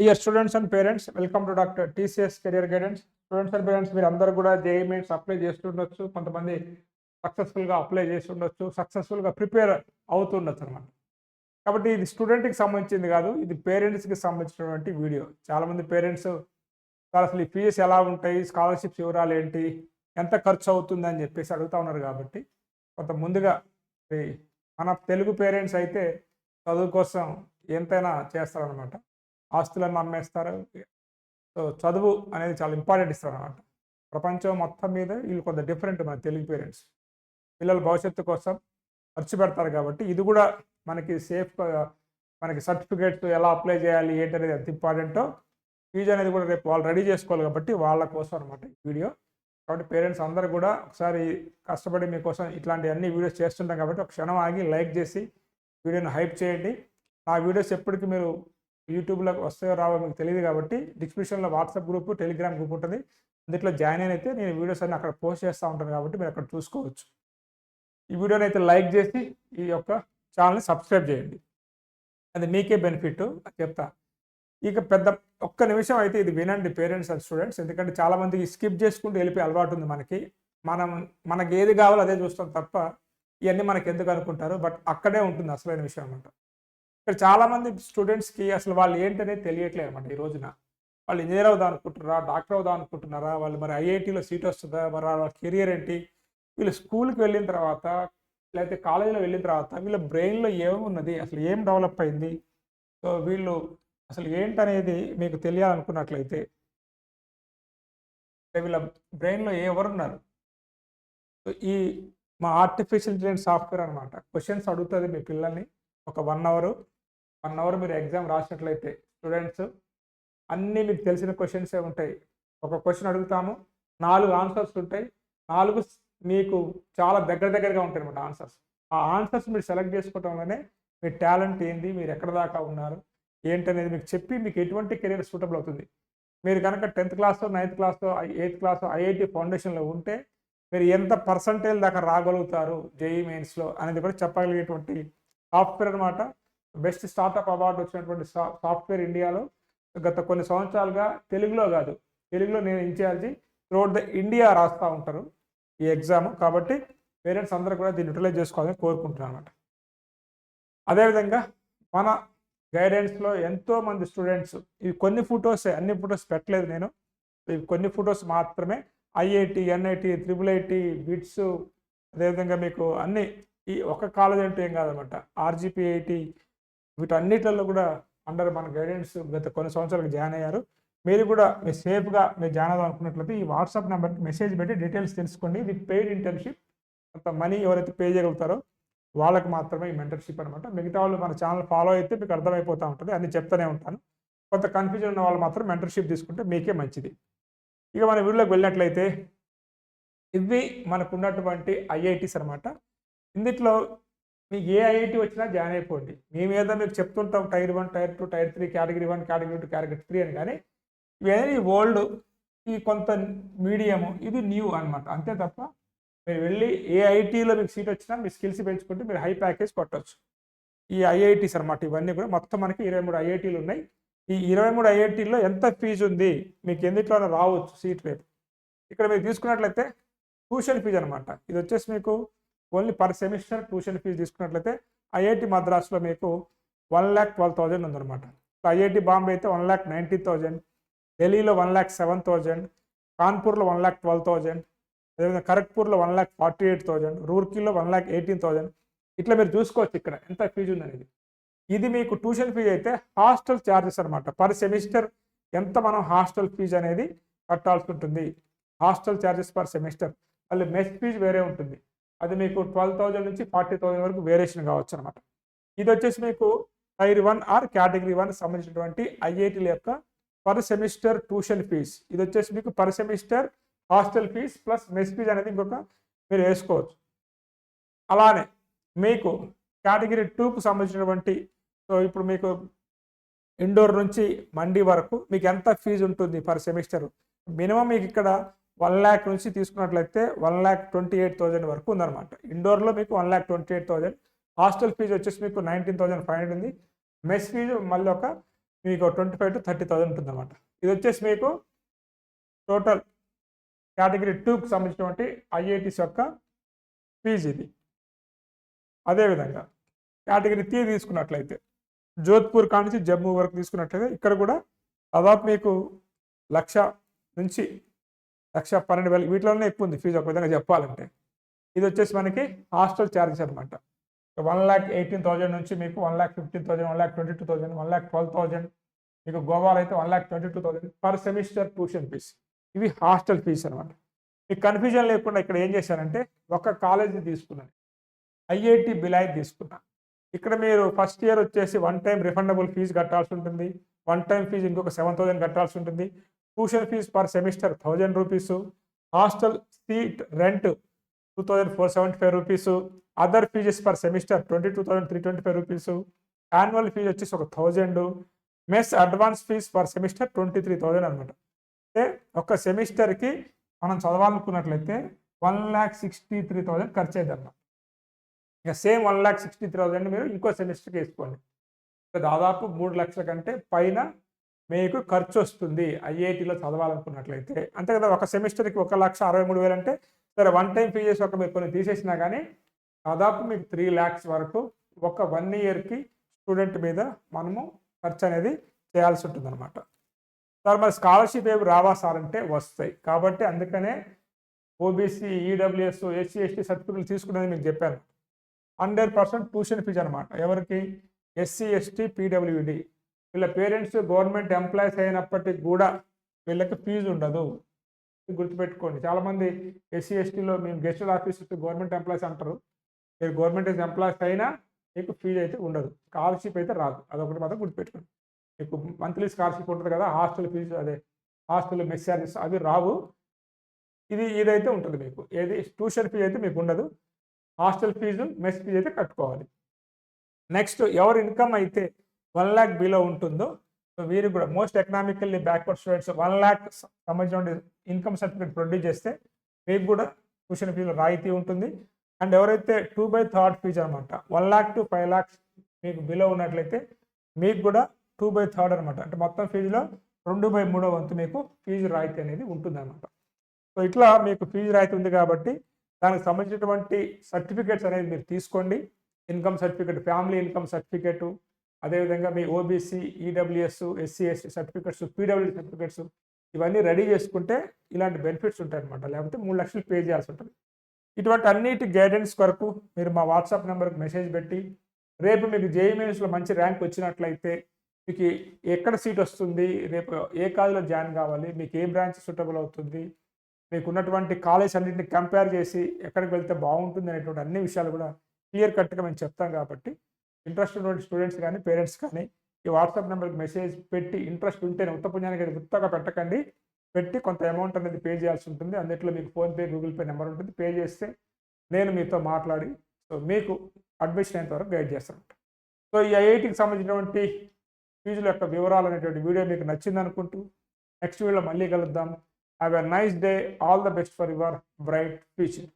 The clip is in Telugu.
Dear students and parents welcome to doctor TCS career guidance students and parents మీరు అందరూ కూడా జేఈ అప్లై చేస్తుండొచ్చు కొంతమంది సక్సెస్ఫుల్గా అప్లై చేస్తుండొచ్చు సక్సెస్ఫుల్గా ప్రిపేర్ అవుతుండొచ్చు అనమాట కాబట్టి ఇది స్టూడెంట్కి సంబంధించింది కాదు ఇది పేరెంట్స్కి సంబంధించినటువంటి వీడియో చాలామంది పేరెంట్స్ అసలు ఈ ఫీజెస్ ఎలా ఉంటాయి? స్కాలర్షిప్స్ వివరాలు ఏంటి? ఎంత ఖర్చు అవుతుంది అని చెప్పేసి అడుగుతూ ఉన్నారు కాబట్టి కొంత ముందుగా మన తెలుగు పేరెంట్స్ అయితే చదువు కోసం ఎంతైనా చేస్తారనమాట ఆస్తులను అమ్మేస్తారు సో చదువు అనేది చాలా ఇంపార్టెంట్ ఇస్తారు అనమాట ప్రపంచం మొత్తం మీద వీళ్ళు కొంత డిఫరెంట్ మన తెలుగు పేరెంట్స్. పిల్లల భవిష్యత్తు కోసం ఖర్చు పెడతారు కాబట్టి ఇది కూడా మనకి సేఫ్గా మనకి సర్టిఫికేట్స్ ఎలా అప్లై చేయాలి ఏంటి అనేది ఎంత ఇంపార్టెంటో ఫీజు అనేది కూడా రేపు వాళ్ళు రెడీ చేసుకోవాలి కాబట్టి వాళ్ళ కోసం అనమాట వీడియో. కాబట్టి పేరెంట్స్ అందరూ కూడా ఒకసారి కష్టపడి మీకోసం ఇట్లాంటి అన్ని వీడియోస్ చేస్తుంటాం కాబట్టి ఒక క్షణం ఆగి లైక్ చేసి వీడియోని హైప్ చేయండి. ఆ వీడియోస్ ఎప్పటికీ మీరు యూట్యూబ్లో వస్తాయో రావో మీకు తెలియదు కాబట్టి డిస్క్రిప్షన్లో వాట్సాప్ గ్రూప్ టెలిగ్రామ్ గ్రూప్ ఉంటుంది. అందులో జాయిన్ అయిన అయితే నేను వీడియోస్ అన్ని అక్కడ పోస్ట్ చేస్తూ ఉంటాను కాబట్టి మీరు అక్కడ చూసుకోవచ్చు. ఈ వీడియోని అయితే లైక్ చేసి ఈ యొక్క ఛానల్ని సబ్స్క్రైబ్ చేయండి. అది మీకే బెనిఫిట్ చెప్తా. ఇక పెద్ద ఒక్క నిమిషం అయితే ఇది వినండి పేరెంట్స్ అండ్ స్టూడెంట్స్. ఎందుకంటే చాలామందికి స్కిప్ చేసుకుంటూ వెళ్ళిపోయి అలవాటు ఉంది మనకి. మనం మనకి ఏది కావాలో అదే చూస్తాం తప్ప ఇవన్నీ మనకి ఎందుకు అనుకుంటారు? బట్ అక్కడే ఉంటుంది అసలైన విషయం అనమాట ఇక్కడ చాలామంది స్టూడెంట్స్కి అసలు వాళ్ళు ఏంటనేది తెలియట్లేదు అనమాట ఈ రోజున. వాళ్ళు ఇంజనీర్ అవుదాం అనుకుంటున్నారా డాక్టర్ అవుదాం అనుకుంటున్నారా వాళ్ళు మరి ఐఐటీలో సీట్ వస్తుందా మరి వాళ్ళ కెరియర్ ఏంటి వీళ్ళు స్కూల్కి వెళ్ళిన తర్వాత లేకపోతే కాలేజీలో వెళ్ళిన తర్వాత వీళ్ళ బ్రెయిన్లో ఏమున్నది అసలు ఏం డెవలప్ అయింది సో వీళ్ళు అసలు ఏంటనేది మీకు తెలియాలనుకున్నట్లయితే వీళ్ళ బ్రెయిన్లో ఎవరున్నారు? ఈ మా ఆర్టిఫిషియల్ ఇంటెలిజెన్స్ సాఫ్ట్వేర్ అనమాట క్వశ్చన్స్ అడుగుతుంది మీ పిల్లల్ని. ఒక వన్ అవర్ వన్ అవర్ మీరు ఎగ్జామ్ రాసినట్లయితే స్టూడెంట్స్ అన్నీ మీకు తెలిసిన క్వశ్చన్సే ఉంటాయి. ఒక క్వశ్చన్ అడుగుతాము నాలుగు ఆన్సర్స్ ఉంటాయి. నాలుగు మీకు చాలా దగ్గర దగ్గరగా ఉంటాయి అనమాట ఆన్సర్స్. ఆ ఆన్సర్స్ మీరు సెలెక్ట్ చేసుకోవడంలోనే మీ టాలెంట్ ఏంది మీరు ఎక్కడ దాకా ఉన్నారు ఏంటనేది మీకు చెప్పి మీకు ఎటువంటి కెరీర్ సూటబుల్ అవుతుంది. మీరు కనుక టెన్త్ క్లాస్లో నైన్త్ క్లాస్లో ఎయిత్ క్లాస్ ఐఐటి ఫౌండేషన్లో ఉంటే మీరు ఎంత పర్సంటేజ్ దాకా రాగలుగుతారు జేఈ మెయిన్స్లో అనేది కూడా చెప్పగలిగేటువంటి సాఫ్ట్వేర్ అనమాట బెస్ట్ స్టార్టప్ అవార్డు వచ్చినటువంటి సాఫ్ట్వేర్ ఇండియాలో గత కొన్ని సంవత్సరాలుగా తెలుగులో కాదు. తెలుగులో నేను ఇన్ఛార్జి త్రూఅవుట్ ద ఇండియా రాస్తూ ఉంటారు ఈ ఎగ్జామ్. కాబట్టి పేరెంట్స్ అందరూ కూడా దీన్ని యూటిలైజ్ చేసుకోవాలని కోరుకుంటున్నాను అనమాట అదేవిధంగా మన గైడెన్స్లో ఎంతో మంది స్టూడెంట్స్ ఇవి కొన్ని ఫొటోస్ అన్ని ఫొటోస్ పెట్టలేదు నేను. ఇవి కొన్ని ఫొటోస్ మాత్రమే IIT NIT triple IT BITS అదేవిధంగా మీకు అన్ని ఈ ఒక కాలేజ్ అంటే ఏం కాదనమాట. ఆర్జీపీఐటి వీటన్నిటిలో కూడా అండర్ మన గైడెన్స్ గత కొన్ని సంవత్సరాలకు జాయిన్ అయ్యారు. మీరు కూడా మీరు సేఫ్గా మీరు జాయిన్ అవ్వాలి అనుకున్నట్లయితే ఈ వాట్సాప్ నెంబర్కి మెసేజ్ పెట్టి డీటెయిల్స్ తెలుసుకోండి. ఇది పెయిడ్ ఇంటర్న్షిప్ అంత మనీ ఎవరైతే పే చేయగలుగుతారో వాళ్ళకి మాత్రమే ఈ మెంటర్షిప్ అనమాట మిగతా వాళ్ళు మన ఛానల్ ఫాలో అయితే మీకు అర్థమైపోతూ ఉంటుంది. అన్ని చెప్తూనే ఉంటాను. కొంత కన్ఫ్యూజన్ ఉన్న వాళ్ళు మాత్రం మెంటర్షిప్ తీసుకుంటే మీకే మంచిది. ఇక మన వీడియోకి వెళ్ళినట్లయితే ఇవి మనకున్నటువంటి ఐఐటీస్ అనమాట ఇందుట్లో మీకు ఏ ఐఐటి వచ్చినా జాయిన్ అయిపోండి. మేము మీద మీకు చెప్తుంటాం tier one tier two tier three category one category two category three అని కానీ ఇవన్నీ ఓల్డ్ ఈ కొంత మీడియము ఇది న్యూ అనమాట అంతే తప్ప మీరు వెళ్ళి ఏ ఐటీలో మీకు సీట్ వచ్చినా మీ స్కిల్స్ పెంచుకుంటే మీరు హై ప్యాకేజ్ కొట్టవచ్చు ఈ ఐఐటీస్ అనమాట ఇవన్నీ కూడా మొత్తం మనకి ఇరవై మూడు ఐఐటీలు ఉన్నాయి. ఈ ఇరవై మూడు ఐఐటీల్లో ఎంత ఫీజు ఉంది? మీకు ఎందులోనే రావచ్చు సీట్ రేపు ఇక్కడ మీరు తీసుకున్నట్లయితే ట్యూషన్ ఫీజు అనమాట ఇది వచ్చేసి మీకు only per semester tuition fee తీసుకున్నట్లయితే ఐఐటి మద్రాసులో మీకు వన్ ల్యాక్ ట్వెల్వ్ థౌజండ్ ఉందన్నమాట. ఐఐటి బాంబే అయితే వన్ ల్యాక్ నైంటీ థౌజండ్ ఢిల్లీలో వన్ ల్యాక్ సెవెన్ థౌజండ్ కాన్పూర్లో వన్ ల్యాక్ ట్వెల్వ్ థౌజండ్ అదేవిధంగా ఖరగ్పూర్లో one lakh forty eight thousand రూర్కీలో one lakh eighteen thousand. ఇట్లా మీరు చూసుకోవచ్చు ఇక్కడ ఎంత ఫీజు ఉందనేది ఇది మీకు ట్యూషన్ ఫీజు అయితే హాస్టల్ ఛార్జెస్ అనమాట పర్ సెమిస్టర్ ఎంత మనం హాస్టల్ ఫీజు అనేది కట్టాల్సి ఉంటుంది. Hostel charges per semester. మళ్ళీ మెస్ ఫీజు వేరే ఉంటుంది. అది మీకు ట్వెల్వ్ థౌజండ్ నుంచి ఫార్టీ థౌజండ్ వరకు వేరియేషన్ కావచ్చు అనమాట ఇది వచ్చేసి మీకు tier one or category one సంబంధించినటువంటి ఐఐటీల యొక్క పర్ సెమిస్టర్ ట్యూషన్ ఫీజ్ ఇది వచ్చేసి మీకు per semester hostel fee plus mess fee అనేది ఇంకొక మీరు వేసుకోవచ్చు. అలానే మీకు కేటగిరీ టూకు సంబంధించినటువంటి సో ఇప్పుడు మీకు ఇండోర్ నుంచి మండీ వరకు మీకు ఎంత ఫీజు ఉంటుంది పర్ సెమిస్టర్ మినిమం మీకు ఇక్కడ వన్ ల్యాక్ నుంచి తీసుకున్నట్లయితే one lakh twenty eight thousand వరకు ఉందన్నమాట. ఇండోర్లో మీకు one lakh twenty eight thousand. Hostel fee వచ్చేసి మీకు నైన్టీన్ థౌజండ్ ఫైవ్ హండ్రెడ్ ఉంది. మెస్ ఫీజు మళ్ళీ ఒక మీకు twenty five to thirty thousand ఉంటుంది అనమాట ఇది వచ్చేసి మీకు టోటల్ కేటగిరీ టూకి సంబంధించినటువంటి ఐఐటీస్ యొక్క ఫీజు ఇది. అదేవిధంగా కేటగిరీ త్రీ తీసుకున్నట్లయితే జోధ్పూర్ కానించి జమ్మూ వరకు తీసుకున్నట్లయితే ఇక్కడ కూడా దాదాపు మీకు లక్ష నుంచి లక్ష పన్నెండు వేలు వీటిలోనే ఎక్కువ ఉంది ఫీజు ఒక విధంగా చెప్పాలంటే. ఇది వచ్చేసి మనకి హాస్టల్ ఛార్జెస్ అనమాట వన్ ల్యాక్ ఎయిటీన్ థౌజండ్ నుంచి మీకు one lakh fifteen thousand one lakh twenty two thousand one lakh twelve thousand మీకు గోవాలో అయితే one lakh twenty two thousand per semester tuition fees ఇవి హాస్టల్ ఫీస్ అనమాట మీకు కన్ఫ్యూజన్ లేకుండా ఇక్కడ ఏం చేశారంటే ఒక కాలేజీ తీసుకున్నాను. ఐఐటి బిలాయ్ తీసుకున్నా. ఇక్కడ మీరు ఫస్ట్ ఇయర్ వచ్చేసి వన్ టైం రిఫండబుల్ ఫీజు కట్టాల్సి ఉంటుంది. వన్ టైం ఫీజు ఇంకొక సెవెన్ థౌసండ్ కట్టాల్సి ఉంటుంది. Tuition fee per semester thousand rupees hostel seat rent two thousand four seventy five rupees other fees per semester twenty two thousand three twenty five rupees annual fee వచ్చేసి ఒక thousand mess advance fee per semester twenty three thousand అనమాట అంటే ఒక సెమిస్టర్కి మనం చదవాలనుకున్నట్లయితే one lakh sixty three thousand ఖర్చు అయిందన్నమాట ఇక same one lakh sixty three thousand మీరు ఇంకో సెమిస్టర్కి వేసుకోండి. దాదాపు మూడు లక్షల కంటే పైన మీకు ఖర్చు వస్తుంది. ఐఐటిలో చదవాలనుకున్నట్లయితే. అంతే కదా ఒక సెమిస్టర్కి ఒక లక్ష అరవై మూడు వేలు అంటే సరే వన్ టైం ఫీజెస్ ఒక మీరు కొన్ని తీసేసినా కానీ దాదాపు మీకు త్రీ ల్యాక్స్ వరకు ఒక వన్ ఇయర్కి స్టూడెంట్ మీద మనము ఖర్చు అనేది చేయాల్సి ఉంటుంది అనమాట సార్ మరి స్కాలర్షిప్ ఏమి రావా సార్ అంటే వస్తాయి. కాబట్టి అందుకనే ఓబీసీ ఈడబ్ల్యూఎస్ ఎస్సీ ఎస్టీ సర్టిఫికెట్లు తీసుకునేది మీకు చెప్పాను. హండ్రెడ్ పర్సెంట్ ట్యూషన్ ఫీజు అనమాట ఎవరికి? SC ST PWD. వీళ్ళ పేరెంట్స్ గవర్నమెంట్ ఎంప్లాయీస్ అయినప్పటికీ కూడా వీళ్ళకి ఫీజు ఉండదు. గుర్తుపెట్టుకోండి. చాలామంది ఎస్సీ ఎస్టీలో మేము గెస్టెడ్ ఆఫీసర్స్ గవర్నమెంట్ ఎంప్లాయీస్ అంటారు. మీరు గవర్నమెంట్ ఎంప్లాయీస్ అయినా మీకు ఫీజు అయితే ఉండదు. స్కాలర్షిప్ అయితే రాదు. అదొకటి మాత్రం గుర్తుపెట్టుకోండి. మీకు మంత్లీ స్కాలర్షిప్ ఉంటుంది కదా హాస్టల్ ఫీజు అదే హాస్టల్ మెస్ చార్జెస్ అవి రావు. ఇది ఇదైతే ఉంటుంది మీకు. ఏది ట్యూషన్ ఫీజు అయితే మీకు ఉండదు. హాస్టల్ ఫీజు మెస్ ఫీజు అయితే కట్టుకోవాలి. నెక్స్ట్ ఎవరి ఇన్కమ్ అయితే వన్ ల్యాక్ బిలో ఉంటుందో సో వీరు కూడా most economically backward students one lakh సంబంధించిన ఇన్కమ్ సర్టిఫికేట్ ప్రొడ్యూస్ చేస్తే మీకు కూడా ట్యూషన్ ఫీజులో రాయితీ ఉంటుంది. అండ్ ఎవరైతే టూ బై థర్డ్ ఫీజు అనమాట one lakh to five lakhs మీకు బిలో ఉన్నట్లయితే మీకు కూడా టూ బై థర్డ్ అనమాట. అంటే మొత్తం ఫీజులో రెండు బై మూడో వంతు మీకు ఫీజు రాయితీ అనేది ఉంటుంది అనమాట సో ఇట్లా మీకు ఫీజు రాయితీ ఉంది కాబట్టి దానికి సంబంధించినటువంటి సర్టిఫికేట్స్ అనేది మీరు తీసుకోండి. Income certificate family income certificate అదేవిధంగా మీ OBC EWS SC ST certificates PW certificates ఇవన్నీ రెడీ చేసుకుంటే ఇలాంటి బెనిఫిట్స్ ఉంటాయి అనమాట లేకపోతే మూడు లక్షలు పే చేయాల్సి ఉంటుంది. ఇటువంటి అన్నిటి గైడెన్స్ కొరకు మీరు మా వాట్సాప్ నెంబర్కి మెసేజ్ పెట్టి రేపు మీకు జేఈ మంచి ర్యాంక్ వచ్చినట్లయితే మీకు ఎక్కడ సీట్ వస్తుంది రేపు ఏ కాలేజీలో జాయిన్ కావాలి మీకు ఏ బ్రాంచ్ సూటబుల్ అవుతుంది మీకు ఉన్నటువంటి కాలేజ్ అన్నింటిని కంపేర్ చేసి ఎక్కడికి వెళ్తే బాగుంటుంది అనేటువంటి అన్ని విషయాలు కూడా క్లియర్ కట్గా మేము చెప్తాం కాబట్టి ఇంట్రెస్ట్ ఉన్నటువంటి స్టూడెంట్స్ కానీ పేరెంట్స్ కానీ ఈ వాట్సాప్ నెంబర్కి మెసేజ్ పెట్టి ఇంట్రెస్ట్ ఉంటేనే ఉత్త పుణ్యానికి అది గుర్తుగా పెట్టకండి. పెట్టి కొంత అమౌంట్ అనేది పే చేయాల్సి ఉంటుంది. అందులో మీకు ఫోన్పే గూగుల్ పే నెంబర్ ఉంటుంది. పే చేస్తే నేను మీతో మాట్లాడి సో మీకు అడ్మిషన్ అయిన వరకు గైడ్ చేస్తాను. సో ఈ ఐఐటికి సంబంధించినటువంటి ఫీజుల యొక్క వివరాలు అనేటువంటి వీడియో మీకు నచ్చింది అనుకుంటూ నెక్స్ట్ వీడియోలో మళ్ళీ కలుద్దాం. Have a nice day all the best for your bright future